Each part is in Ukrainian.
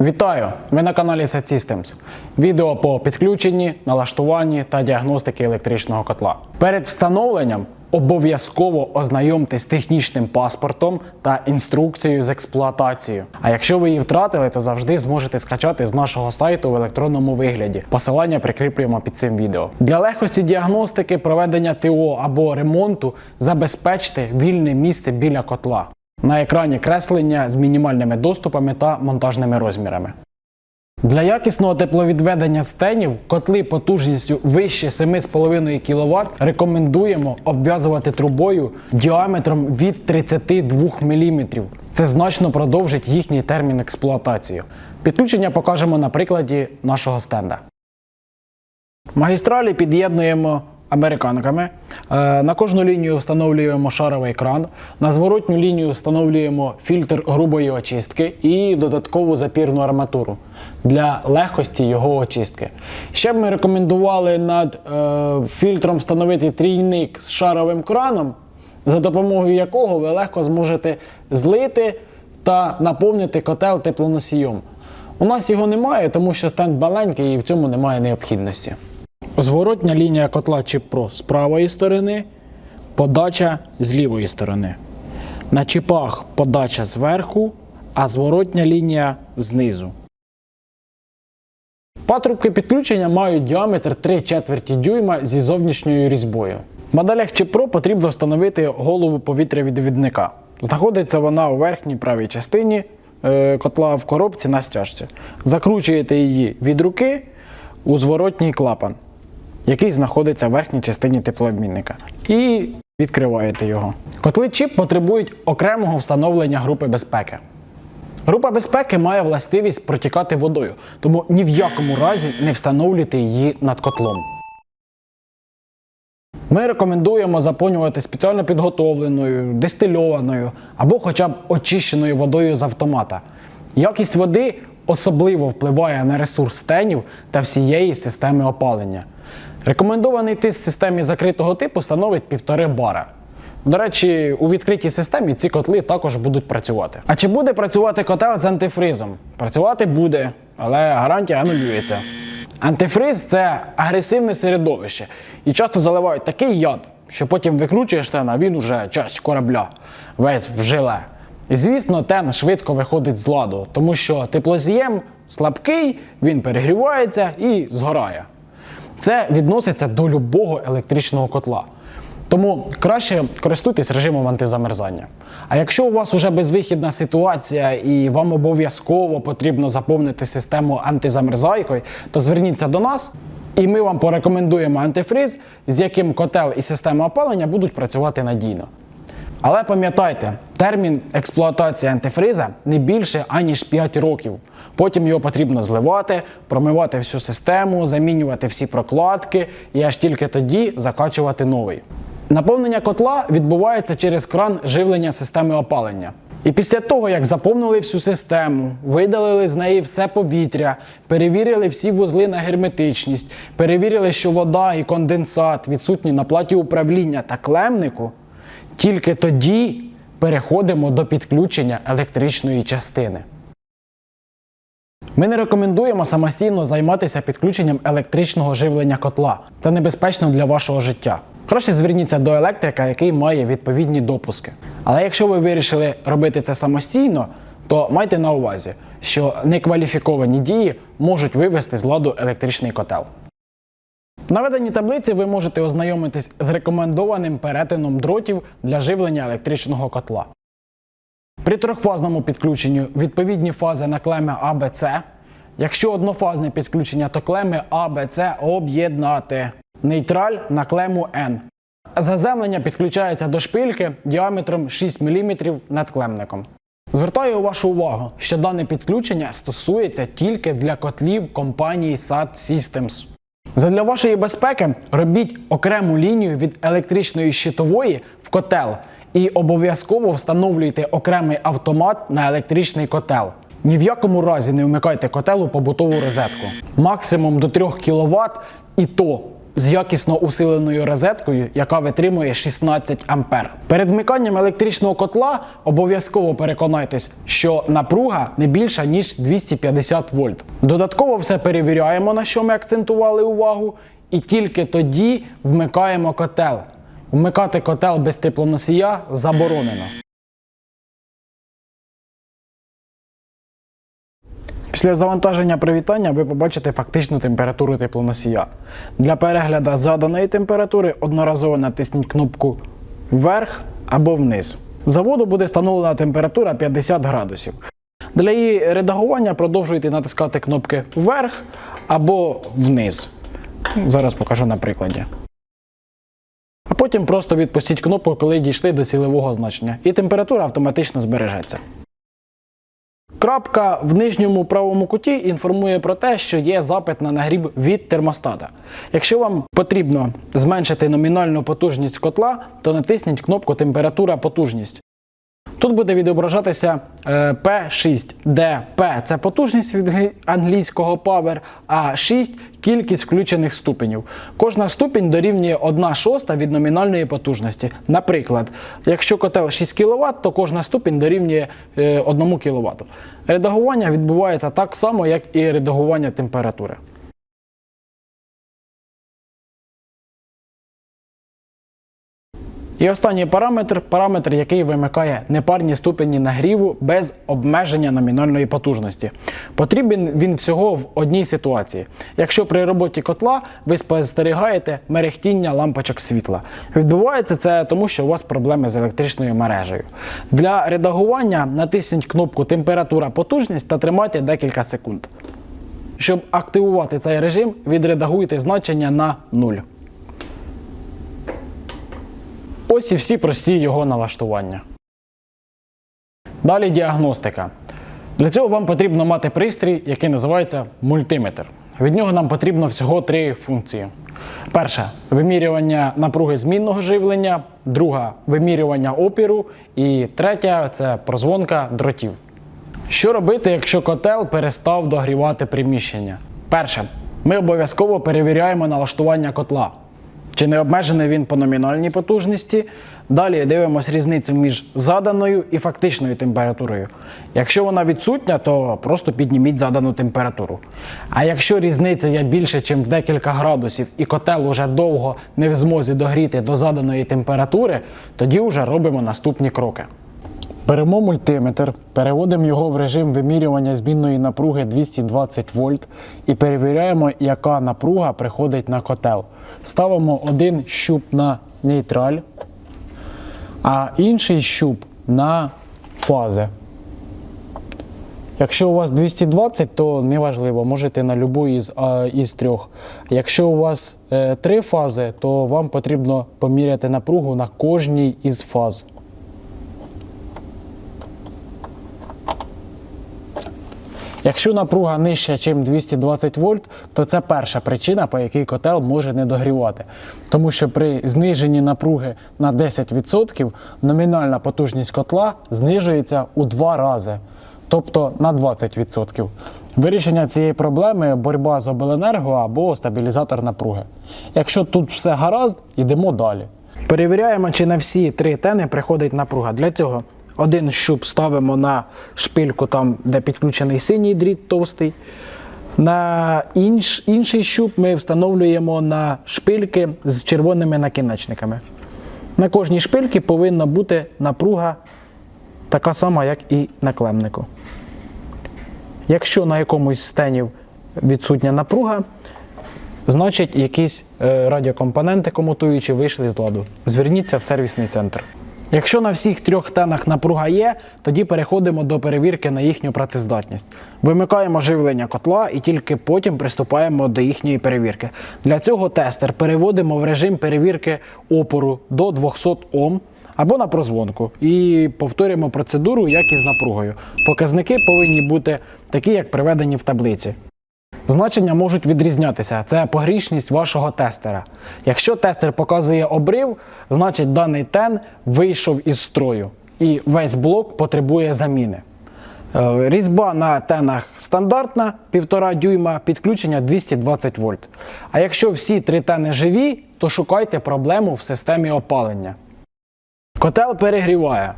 Вітаю! Ви на каналі Set Systems. Відео по підключенні, налаштуванні та діагностики електричного котла. Перед встановленням обов'язково ознайомтесь з технічним паспортом та інструкцією з експлуатацією. А якщо ви її втратили, то завжди зможете скачати з нашого сайту в електронному вигляді. Посилання прикріплюємо під цим відео. Для легкості діагностики, проведення ТО або ремонту забезпечте вільне місце біля котла. На екрані креслення з мінімальними доступами та монтажними розмірами. Для якісного тепловідведення стенів котли потужністю вище 7,5 кВт рекомендуємо обв'язувати трубою діаметром від 32 мм. Це значно продовжить їхній термін експлуатації. Підключення покажемо на прикладі нашого стенда. Магістралі під'єднуємо американками. Е, На кожну лінію встановлюємо шаровий кран. На зворотню лінію встановлюємо фільтр грубої очистки і додаткову запірну арматуру для легкості його очистки. Ще б ми рекомендували над е, фільтром встановити трійник з шаровим краном, за допомогою якого ви легко зможете злити та наповнити котел теплоносієм. У нас його немає, тому що стенд маленький і в цьому немає необхідності. Зворотня лінія котла Pro з правої сторони, подача з лівої сторони. На чіпах подача зверху, а зворотня лінія знизу. Патрубки підключення мають діаметр 3 четверті дюйма зі зовнішньою різьбою. В моделях Pro потрібно встановити голову повітрявідвідника. Знаходиться вона у верхній правій частині е, котла в коробці на стяжці. Закручуєте її від руки у зворотній клапан, який знаходиться в верхній частині теплообмінника. І відкриваєте його. Котли чіп потребують окремого встановлення групи безпеки. Група безпеки має властивість протікати водою, тому ні в якому разі не встановлюйте її над котлом. Ми рекомендуємо заповнювати спеціально підготовленою, дистильованою або хоча б очищеною водою з автомата. Якість води особливо впливає на ресурс стенів та всієї системи опалення. Рекомендований тиск в системі закритого типу становить 1,5 бара. До речі, у відкритій системі ці котли також будуть працювати. А чи буде працювати котел з антифризом? Працювати буде, але гарантія анулюється. Антифриз це агресивне середовище і часто заливають такий яд, що потім викручуєш тен, а він уже часть корабля, весь в жиле. І звісно, тен швидко виходить з ладу, тому що теплоз'єм слабкий, він перегрівається і згорає. Це відноситься до любого електричного котла. Тому краще користуйтесь режимом антизамерзання. А якщо у вас вже безвихідна ситуація і вам обов'язково потрібно заповнити систему антизамерзайкою, то зверніться до нас, і ми вам порекомендуємо антифриз, з яким котел і система опалення будуть працювати надійно. Але пам'ятайте, термін експлуатації антифриза не більше аніж 5 років. Потім його потрібно зливати, промивати всю систему, замінювати всі прокладки і аж тільки тоді закачувати новий. Наповнення котла відбувається через кран живлення системи опалення. І після того, як заповнили всю систему, видалили з неї все повітря, перевірили всі вузли на герметичність, перевірили, що вода і конденсат відсутні на платі управління та клемнику, тільки тоді переходимо до підключення електричної частини. Ми не рекомендуємо самостійно займатися підключенням електричного живлення котла. Це небезпечно для вашого життя. Краще зверніться до електрика, який має відповідні допуски. Але якщо ви вирішили робити це самостійно, то майте на увазі, що некваліфіковані дії можуть вивести з ладу електричний котел. В наведеній таблиці ви можете ознайомитись з рекомендованим перетином дротів для живлення електричного котла. При трьохфазному підключенню відповідні фази на клеми А, Б, С. Якщо однофазне підключення, то клеми А, Б, С об'єднати. Нейтраль на клему N. Заземлення підключається до шпильки діаметром 6 мм над клемником. Звертаю вашу увагу, що дане підключення стосується тільки для котлів компанії SAT Systems. Задля вашої безпеки робіть окрему лінію від електричної щитової в котел і обов'язково встановлюйте окремий автомат на електричний котел. Ні в якому разі не вмикайте котел у побутову розетку. Максимум до 3 кВт і то з якісно усиленою розеткою, яка витримує 16 ампер. Перед вмиканням електричного котла обов'язково переконайтесь, що напруга не більша ніж 250 вольт. Додатково все перевіряємо, на що ми акцентували увагу, і тільки тоді вмикаємо котел. Вмикати котел без теплоносія заборонено. Після завантаження привітання ви побачите фактичну температуру теплоносія. Для перегляду заданої температури одноразово натисніть кнопку вверх або вниз. Заводу буде встановлена температура 50 градусів. Для її редагування продовжуйте натискати кнопки вверх або вниз. Зараз покажу на прикладі. А потім просто відпустіть кнопку, коли дійшли до цільового значення, і температура автоматично збережеться. Крапка в нижньому правому куті інформує про те, що є запит на нагріб від термостата. Якщо вам потрібно зменшити номінальну потужність котла, то натисніть кнопку Температура потужність. Тут буде відображатися е, P6, де P це потужність від англійського power, а 6 кількість включених ступенів. Кожна ступінь дорівнює 1 шоста від номінальної потужності. Наприклад, якщо котел 6 кВт, то кожна ступінь дорівнює е, 1 кВт. Редагування відбувається так само, як і редагування температури. І останній параметр параметр, який вимикає непарні ступені нагріву без обмеження номінальної потужності. Потрібен він всього в одній ситуації. Якщо при роботі котла ви спостерігаєте мерехтіння лампочок світла. Відбувається це тому, що у вас проблеми з електричною мережею. Для редагування натисніть кнопку Температура потужність та тримайте декілька секунд. Щоб активувати цей режим, відредагуйте значення на 0. Ось і всі прості його налаштування. Далі діагностика. Для цього вам потрібно мати пристрій, який називається мультиметр. Від нього нам потрібно всього три функції. Перша вимірювання напруги змінного живлення, друга вимірювання опіру, і третя це прозвонка дротів. Що робити, якщо котел перестав догрівати приміщення? Перше, ми обов'язково перевіряємо налаштування котла. Чи не обмежений він по номінальній потужності? Далі дивимося різницю між заданою і фактичною температурою. Якщо вона відсутня, то просто підніміть задану температуру. А якщо різниця є більше, ніж в декілька градусів, і котел уже довго не в змозі догріти до заданої температури, тоді вже робимо наступні кроки. Беремо мультиметр, переводимо його в режим вимірювання змінної напруги 220 вольт і перевіряємо, яка напруга приходить на котел. Ставимо один щуп на нейтраль, а інший щуп на фази. Якщо у вас 220, то неважливо, можете на будь-яку із, а, із трьох. Якщо у вас е, три фази, то вам потрібно поміряти напругу на кожній із фаз. Якщо напруга нижча, ніж 220 вольт, то це перша причина, по якій котел може не догрівати. Тому що при зниженні напруги на 10% номінальна потужність котла знижується у два рази, тобто на 20%. Вирішення цієї проблеми боротьба з обленерго або стабілізатор напруги. Якщо тут все гаразд, йдемо далі. Перевіряємо, чи на всі три тени приходить напруга. Для цього один щуп ставимо на шпильку, там, де підключений синій дріт товстий. На інш, інший щуп ми встановлюємо на шпильки з червоними накінечниками. На кожній шпильці повинна бути напруга така сама, як і на клемнику. Якщо на якомусь стенів відсутня напруга, значить якісь е, радіокомпоненти комутуючі вийшли з ладу. Зверніться в сервісний центр. Якщо на всіх трьох тенах напруга є, тоді переходимо до перевірки на їхню працездатність. Вимикаємо живлення котла і тільки потім приступаємо до їхньої перевірки. Для цього тестер переводимо в режим перевірки опору до 200 Ом або на прозвонку і повторюємо процедуру, як і з напругою. Показники повинні бути такі, як приведені в таблиці. Значення можуть відрізнятися. Це погрішність вашого тестера. Якщо тестер показує обрив, значить даний тен вийшов із строю і весь блок потребує заміни. Е, Різьба на тенах стандартна 1,5 дюйма, підключення 220 вольт. А якщо всі три тени живі, то шукайте проблему в системі опалення. Котел перегріває.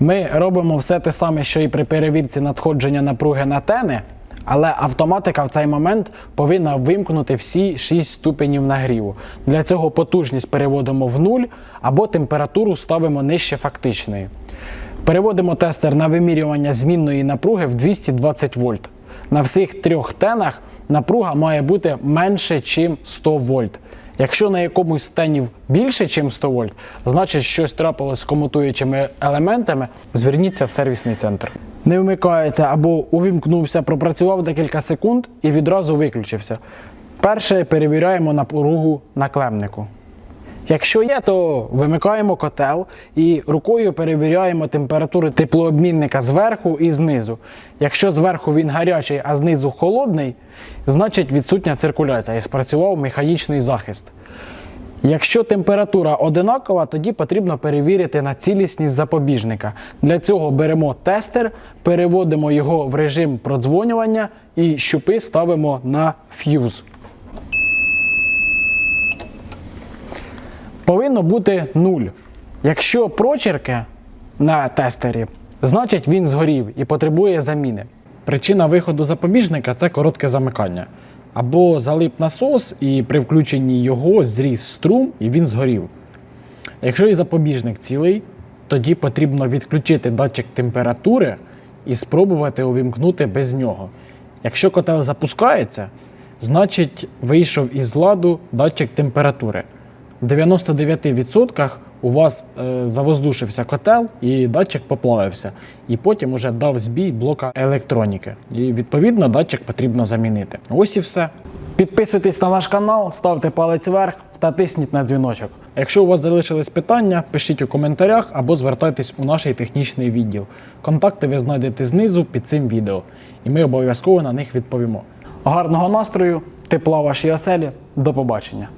Ми робимо все те саме, що і при перевірці надходження напруги на тени, але автоматика в цей момент повинна вимкнути всі 6 ступенів нагріву. Для цього потужність переводимо в нуль або температуру ставимо нижче фактичної. Переводимо тестер на вимірювання змінної напруги в 220 вольт. На всіх трьох тенах напруга має бути менше, ніж 100 вольт. Якщо на якомусь з тенів більше, ніж 100 вольт, значить щось трапилось з комутуючими елементами, зверніться в сервісний центр. Не вмикається або увімкнувся, пропрацював декілька секунд і відразу виключився. Перше перевіряємо на клемнику. Якщо є, то вимикаємо котел і рукою перевіряємо температуру теплообмінника зверху і знизу. Якщо зверху він гарячий, а знизу холодний, значить відсутня циркуляція і спрацював механічний захист. Якщо температура одинакова, тоді потрібно перевірити на цілісність запобіжника. Для цього беремо тестер, переводимо його в режим продзвонювання і щупи ставимо на ф'юз. повинно бути 0. Якщо прочерки на тестері, значить він згорів і потребує заміни. Причина виходу запобіжника це коротке замикання. Або залип насос, і при включенні його зріс струм і він згорів. Якщо і запобіжник цілий, тоді потрібно відключити датчик температури і спробувати увімкнути без нього. Якщо котел запускається, значить вийшов із ладу датчик температури. В 99% у вас е, завоздушився котел і датчик поплавився. І потім уже дав збій блока електроніки. І відповідно датчик потрібно замінити. Ось і все. Підписуйтесь на наш канал, ставте палець вверх та тисніть на дзвіночок. Якщо у вас залишились питання, пишіть у коментарях або звертайтесь у наш технічний відділ. Контакти ви знайдете знизу під цим відео, і ми обов'язково на них відповімо. Гарного настрою, тепла вашій оселі, до побачення!